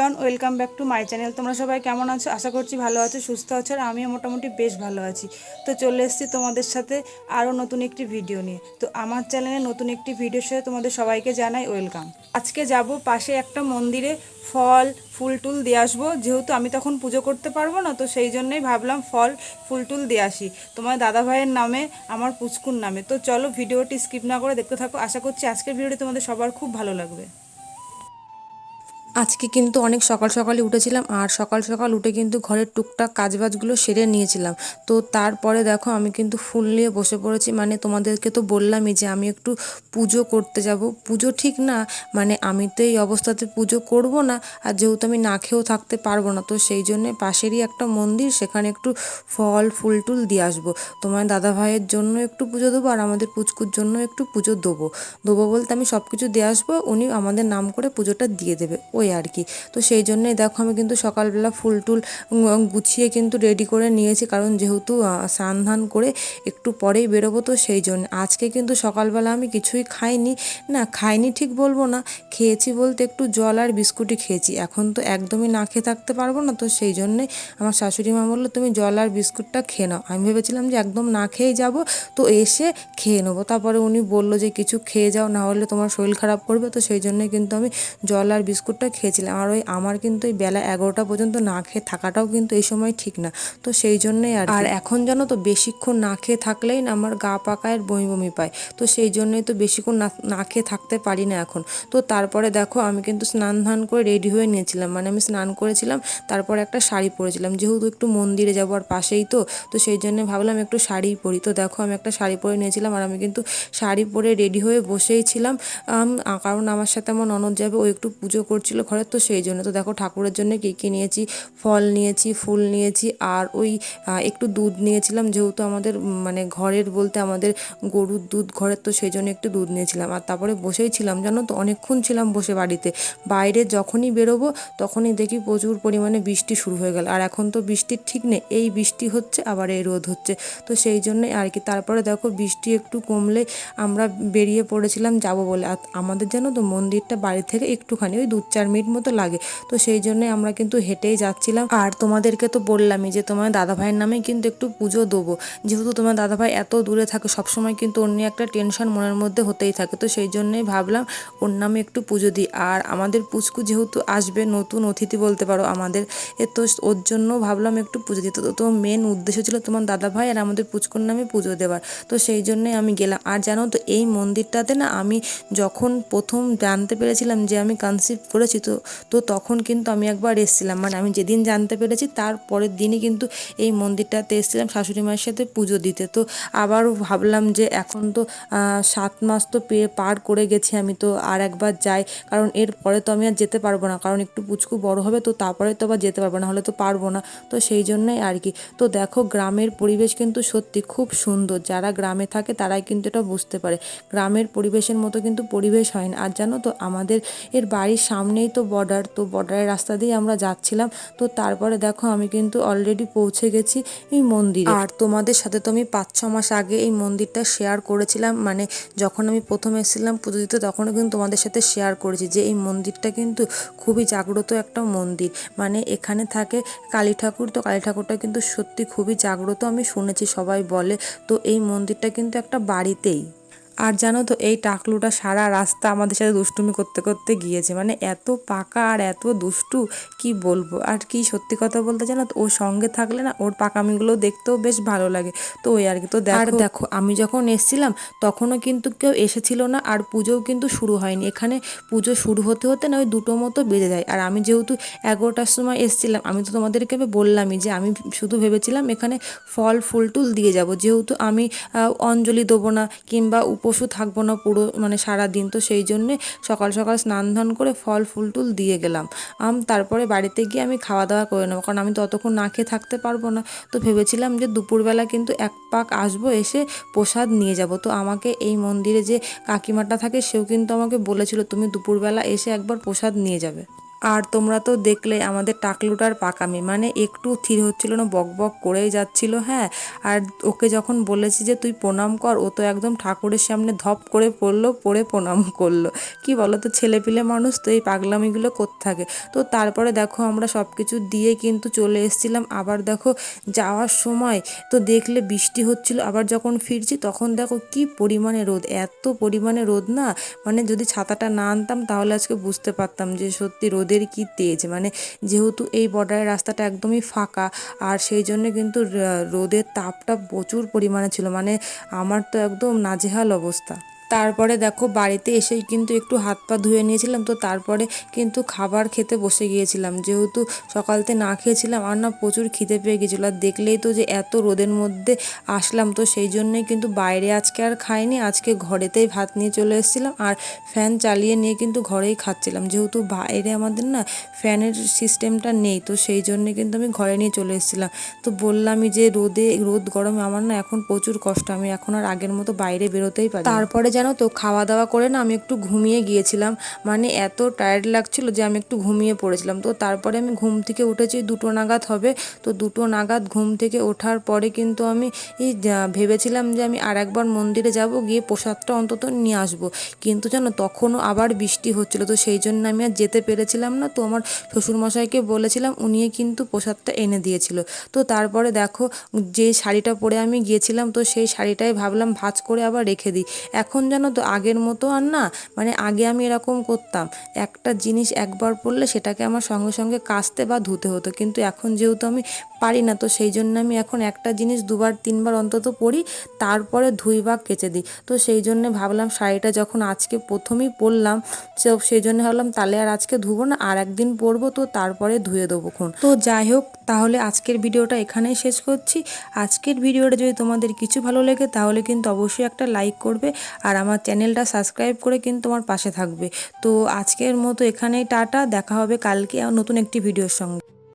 Everyone welcome back to my channel তোমরা সবাই কেমন আছো? আশা করছি ভালো আছো, সুস্থ আছো, আর আমিও মোটামুটি বেশ ভালো আছি। তো চলে এসেছি তোমাদের সাথে আরও নতুন একটি ভিডিও নিয়ে। তো আমার চ্যানেলে নতুন একটি ভিডিওর সাথে তোমাদের সবাইকে জানাই ওয়েলকাম আজকে যাব পাশে একটা মন্দিরে ফল, ফুল টুল দিয়ে আসব। যেহেতু আমি তখন পুজো করতে পারব না, তো সেই জন্যই ভাবলাম ফল, ফুল টুল দিয়ে আসি। তোমার দাদা ভাইয়ের নামে, আমার পুচকুর নামে। তো চলো ভিডিওটি স্কিপ না করে দেখতে থাকো। আশা করছি আজকের ভিডিওটি তোমাদের সবার খুব ভালো লাগবে। আজকে কিন্তু অনেক সকাল সকালে উঠেছিলাম আর সকাল সকাল উঠে কিন্তু ঘরের টুকটাক কাজবাজগুলো সেরে নিয়েছিলাম। তো তারপরে দেখো আমি কিন্তু ফুল নিয়ে বসে পড়েছি। মানে তোমাদেরকে তো বললামই যে আমি একটু পুজো করতে যাব। পুজো ঠিক না মানে আমি তো এই অবস্থাতে পুজো করব না আর যেহেতু আমি না খেয়েও থাকতে পারব না, তো সেই জন্য পাশেরই একটা মন্দির সেখানে একটু ফল, ফুল টুল দিয়ে আসব। তোমার দাদা ভাইয়ের জন্য একটু পুজো দেবো আর আমাদের পুচকুর জন্য একটু পুজো দেবো। দেবো বলতে আমি সব কিছু দিয়ে আসব, উনি আমাদের নাম করে পুজোটা দিয়ে দেবে। ওই আর কি তো সেই জন্যই দেখো আমি কিন্তু সকালবেলা ফুল টুল গুছিয়ে কিন্তু রেডি করে নিয়েছি। কারণ যেহেতু স্নান ধান করে একটু পরেই বেরোবো, তো সেই জন্য। আজকে কিন্তু সকালবেলা আমি কিছুই খাইনি। না, খাইনি ঠিক বলব না। খেয়েছি বলতে একটু জল আর বিস্কুটই খেয়েছি। এখন তো একদমই না খেয়ে থাকতে পারব না, তো সেই জন্যে আমার শাশুড়ি মা বলল, তুমি জল আর বিস্কুটটা খেয়ে নাও। আমি ভেবেছিলাম যে একদম না খেয়েই যাব, তো এসে খেয়ে নেব। তারপরে উনি বলল যে, কিছু খেয়ে যাও, না হলে তোমার শরীর খারাপ করবে। তো সেই জন্যই কিন্তু আমি জল আর বিস্কুটটা খেয়েছিলাম। আর ওই আমার কিন্তু এই বেলা এগারোটা পর্যন্ত না খেয়ে থাকাটাও কিন্তু এই সময় ঠিক না। তো সেই জন্যই আর আর এখন জানো তো বেশিক্ষণ না খেয়ে থাকলেই না আমার গা পাকায় বমি বমি পায়। তো সেই জন্যই তো বেশিক্ষণ না না খেয়ে থাকতে পারি না এখন। তো তারপরে দেখো আমি কিন্তু স্নান ধান করে রেডি হয়ে নিয়েছিলাম। মানে আমি স্নান করেছিলাম, তারপরে একটা শাড়ি পরেছিলাম। যেহেতু একটু মন্দিরে যাব আর পাশেই তো তো সেই জন্য ভাবলাম একটু শাড়িই পরি। তো দেখো আমি একটা শাড়ি পরে নিয়েছিলাম আর আমি কিন্তু শাড়ি পরে রেডি হয়ে বসেই ছিলাম। কারণ আমার সাথে আমার ননদ যাবে, ও একটু পুজো করছিল ঘরে তো সেই জন্য। তো দেখো ঠাকুরের জন্য কী কী নিয়েছি? ফল নিয়েছি, ফুল নিয়েছি, আর ওই একটু দুধ নিয়েছিলাম, যেহেতু আমাদের মানে ঘরের বলতে আমাদের গরুর দুধ ঘরের, তো সেই জন্য একটু দুধ নিয়েছিলাম। আর তারপরে বসেই ছিলাম, জানো তো, অনেকক্ষণ ছিলাম বসে বাড়িতে। বাইরে যখনই বেরোবো, তখনই দেখি প্রচুর পরিমাণে বৃষ্টি শুরু হয়ে গেল। আর এখন তো বৃষ্টির ঠিক নেই, এই বৃষ্টি হচ্ছে, আবার এই রোদ হচ্ছে। তো সেই জন্যই আর কি, তারপরে দেখো বৃষ্টি একটু কমলে আমরা বেরিয়ে পড়েছিলাম, যাব বলে। আর আমাদের জানো তো, মন্দিরটা বাড়ি থেকে একটুখানি, ওই দু চার মিনিট মতো লাগে। তো সেই জন্যই আমরা কিন্তু হেঁটেই যাচ্ছিলাম। আর তোমাদেরকে তো বললামই যে তোমার দাদা ভাইয়ের নামে কিন্তু একটু পুজো দেবো। যেহেতু তোমার দাদা ভাই এত দূরে থাকে, সবসময় কিন্তু ওর নিয়ে একটা টেনশন মনের মধ্যে হতেই থাকে। তো সেই জন্যই ভাবলাম ওর নামে একটু পুজো দিই। আর আমাদের পুচকু যেহেতু আসবে, নতুন অতিথি বলতে পারো আমাদের, এ তো ওর জন্য ভাবলাম একটু পুজো দিতে। তো মেন উদ্দেশ্য ছিল তোমার দাদা ভাই আর আমাদের পুচকুর নামে পুজো দেওয়ার তো সেই জন্যই আমি গেলাম। আর জানো তো, এই মন্দিরটাতে না আমি যখন প্রথম জানতে পেরেছিলাম যে আমি কনসিভ করেছি তো তো তখন কিন্তু আমি একবার এসেছিলাম। মানে আমি যেদিন জানতে পেরেছি তার পরের দিনই কিন্তু এই মন্দিরটাতে এসেছিলাম শাশুড়ি মায়ের সাথে পুজো দিতে। তো আবারও ভাবলাম যে এখন তো সাত মাস তো পেয়ে পার করে গেছি আমি তো আর একবার যাই। কারণ এর পরে তো আমি আর যেতে পারব না। কারণ একটু পুচকু বড় হবে তো তারপরে তো আবার যেতে পারব না হলে তো পারব না। তো সেই জন্যই আর কি। তো দেখো গ্রামের পরিবেশ কিন্তু সত্যি খুব সুন্দর। যারা গ্রামে থাকে তারাই কিন্তু এটা বুঝতে পারে। গ্রামের পরিবেশের মতো কিন্তু পরিবেশ হয় না। আর জানো তো আমাদের এর বাড়ির সামনেই তো বর্ডার তো বর্ডারের রাস্তা দিয়ে আমরা যাচ্ছিলাম। তো তারপরে দেখো আমি কিন্তু অলরেডি পৌঁছে গেছি এই মন্দিরে। আর তোমাদের সাথে তো আমি পাঁচ, ছ মাস আগে এই মন্দিরটা শেয়ার করেছিলাম। মানে যখন আমি প্রথম এসেছিলাম পুজো দিতে, তখনও কিন্তু তোমাদের সাথে শেয়ার করেছি যে এই মন্দিরটা কিন্তু খুবই জাগ্রত একটা মন্দির। মানে এখানে থাকে কালী ঠাকুর, তো কালী ঠাকুরটা কিন্তু সত্যি খুবই জাগ্রত, আমি শুনেছি সবাই বলে। তো এই মন্দিরটা কিন্তু একটা বাড়িতেই। আর জানো তো এই টাকলুটা সারা রাস্তা আমাদের সাথে দুষ্টুমি করতে করতে গিয়েছে। মানে এত পাকা আর এত দুষ্টু কি বলব? আর কি সত্যি কথা বলতে জানো তো ওর সঙ্গে থাকলে না ওর পাকামিগুলো দেখতেও বেশ ভালো লাগে। তো ওই আর কি তো দেখো আর দেখো। আমি যখন এসেছিলাম তখনও কিন্তু কেউ এসেছিল না আর পুজোও কিন্তু শুরু হয়নি। এখানে পুজো শুরু হতে হতে না ওই দুটো মতো বেজে যায়। আর আমি যেহেতু এগারোটার সময় এসেছিলাম আমি তো তোমাদেরকে বললামই যে আমি শুধু ভেবেছিলাম এখানে ফল ফুল টুল দিয়ে যাব। যেহেতু আমি অঞ্জলি দেবো না কিংবা উপোসও থাকব না পুরো মানে সারা দিন তো সেই জন্যে সকাল সকাল স্নান ধান করে ফল, ফুল টুল দিয়ে গেলাম। আম তারপরে বাড়িতে গিয়ে আমি খাওয়া দাওয়া করে নেব। কারণ আমি ততক্ষণ না খেয়ে থাকতে পারব না। তো ভেবেছিলাম যে দুপুরবেলা কিন্তু এক পাক আসব, এসে প্রসাদ নিয়ে যাব। তো আমাকে এই মন্দিরে যে কাকিমাটা থাকে সেও কিন্তু আমাকে বলেছিল, তুমি দুপুরবেলা এসে একবার প্রসাদ নিয়ে যাবে। আর তোমরা তো দেখলে আমাদের টাকলুটার পাকামি। মানে একটু থির হচ্ছিল না, বক বক করেই যাচ্ছিল হ্যাঁ। আর ওকে যখন বলেছি যে, তুই প্রণাম কর ও তো একদম ঠাকুরের সামনে ধপ করে পড়ল, পড়ে প্রণাম করল। কি বলো তো ছেলেপিলে মানুষ তো এই পাগলামিগুলো করতে থাকে তো তারপরে দেখো আমরা সব কিছু দিয়ে কিন্তু চলে এসেছিলাম। আবার দেখো যাওয়ার সময় তো দেখলে বৃষ্টি হচ্ছিল, আবার যখন ফিরছি তখন দেখো কি পরিমাণে রোদ, এত পরিমাণে রোদ না। মানে যদি ছাতাটা না আনতাম তাহলে আজকে বুঝতে পারতাম যে সত্যি রোদের কি তেজ? মানে যেহেতু এই বর্ডারের রাস্তাটা একদমই ফাঁকা, আর সেই জন্য কিন্তু রোদের তাপটা প্রচুর পরিমাণে ছিল। মানে আমার তো একদম নাজেহাল অবস্থা। তারপরে দেখো বাড়িতে এসেই কিন্তু একটু হাত পা ধুয়ে নিয়েছিলাম, তো তারপরে কিন্তু খাবার খেতে বসে গিয়েছিলাম। যেহেতু সকালতে না খেয়েছিলাম, আর না প্রচুর খিদে পেয়ে গেছিল আর দেখলেই তো যে এত রোদের মধ্যে আসলাম, তো সেই জন্যই কিন্তু বাইরে আজকে আর খাইনি, আজকে ঘরেতেই ভাত নিয়ে চলে এসেছিলাম আর ফ্যান চালিয়ে নিয়ে কিন্তু ঘরেই খাচ্ছিলাম। যেহেতু বাইরে আমাদের না ফ্যানের সিস্টেমটা নেই, তো সেই জন্য কিন্তু আমি ঘরে নিয়ে চলে এসেছিলাম। তো বললামই যে রোদে, রোদ গরমে আমার না এখন প্রচুর কষ্ট, আমি এখন আর আগের মতো বাইরে বেরোতেই পারি। তারপরে জানো তো খাওয়া দাওয়া করে না আমি একটু ঘুমিয়ে গিয়েছিলাম। মানে এত টায়ার্ড লাগছিল যে আমি একটু ঘুমিয়ে পড়েছিলাম। তো তারপরে আমি ঘুম থেকে উঠেছি, দুটো নাগাদ হবে। তো দুটো নাগাদ ঘুম থেকে ওঠার পরে কিন্তু আমি ভেবেছিলাম যে আমি আর একবার মন্দিরে যাব, গিয়ে প্রসাদটা অন্তত নিয়ে আসব। কিন্তু জানো, তখনও আবার বৃষ্টি হচ্ছিল। তো সেই জন্য আমি আর যেতে পেরেছিলাম না। তো আমার শ্বশুরমশাইকে বলেছিলাম উনিই কিন্তু প্রসাদটা এনে দিয়েছিল। তো তারপরে দেখো, যে শাড়িটা পরে আমি গিয়েছিলাম, তো সেই শাড়িটাই ভাবলাম ভাঁজ করে আবার রেখে দিই। এখন জানো তো আগের মতো আর না? মানে আগে আমি এরকম করতাম। একটা জিনিস একবার পরলে সেটাকে আমার সঙ্গে সঙ্গে কাচতে বা ধুতে হতো। কিন্তু এখন যেহেতু আমি পারি না, তো সেই জন্য আমি এখন একটা জিনিস দুবার, তিনবার অন্তত পরি তারপরে ধুই বা কেচে দিই। তো সেই জন্য ভাবলাম শাড়িটা যখন আজকে প্রথমেই পরলাম, তো সেই জন্য ভাবলাম তাহলে আর আজকে ধুবো না, আর একদিন পরবো, তো তারপরে ধুয়ে দেবো খন তো যাই হোক, তাহলে আজকের ভিডিওটা এখানেই শেষ করছি। আজকের ভিডিওটা যদি তোমাদের কিছু ভালো লেগে, তাহলে কিন্তু অবশ্যই একটা লাইক করবে, আর আমার চ্যানেলটা সাবস্ক্রাইব করে কিন্তু আমার পাশে থাকবে। তো আজকের মতো এখানেই, টাটা, দেখা হবে কালকে নতুন একটি ভিডিওর সঙ্গে।